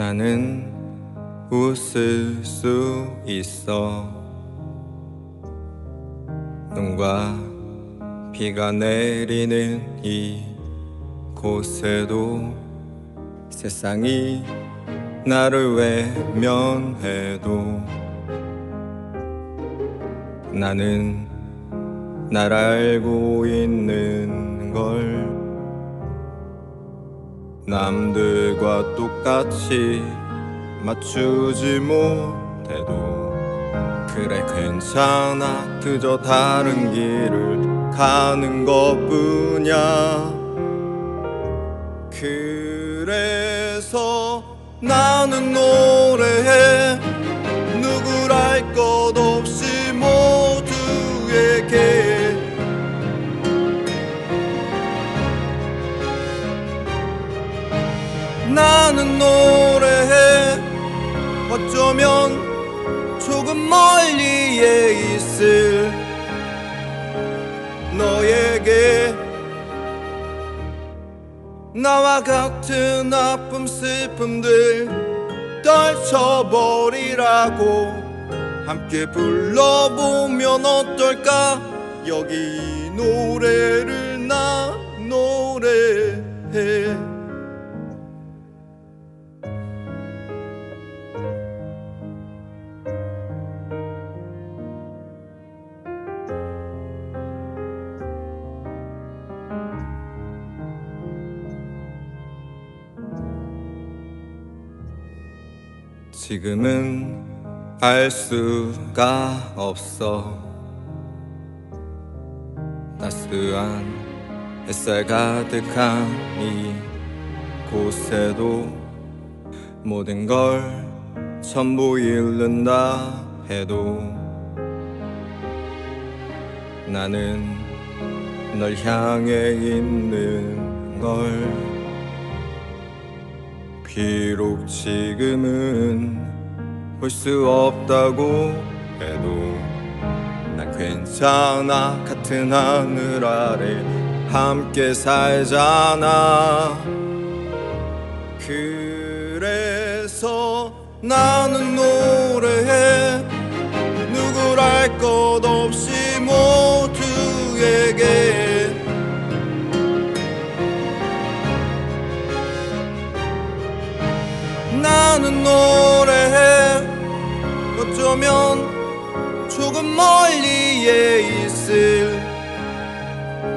나는 웃을 수 있어. 눈과 비가 내리는 이 곳에도 세상이 나를 외면해도 나는 날 알고 있는 남들과 똑같이 맞추지 못해도 그래 괜찮아. 그저 다른 길을 가는 것 뿐이야. 그래서 나는 노래해 나는 노래해. 어쩌면 조금 멀리에 있을 너에게. 나와 같은 아픔 슬픔들 떨쳐버리라고 함께 불러보면 어떨까? 여기 이 노래를 나 지금은 알 수가 없어. 따스한 햇살 가득한 이 곳에도 모든 걸 전부 잃는다 해도 나는 널 향해 있는 걸 비록 지금은 볼 수 없다고 해도 난 괜찮아. 같은 하늘 아래 함께 살잖아. 그래서 나는 노래해. 누굴 알 것 없이 나는 노래해 어쩌면 조금 멀리에 있을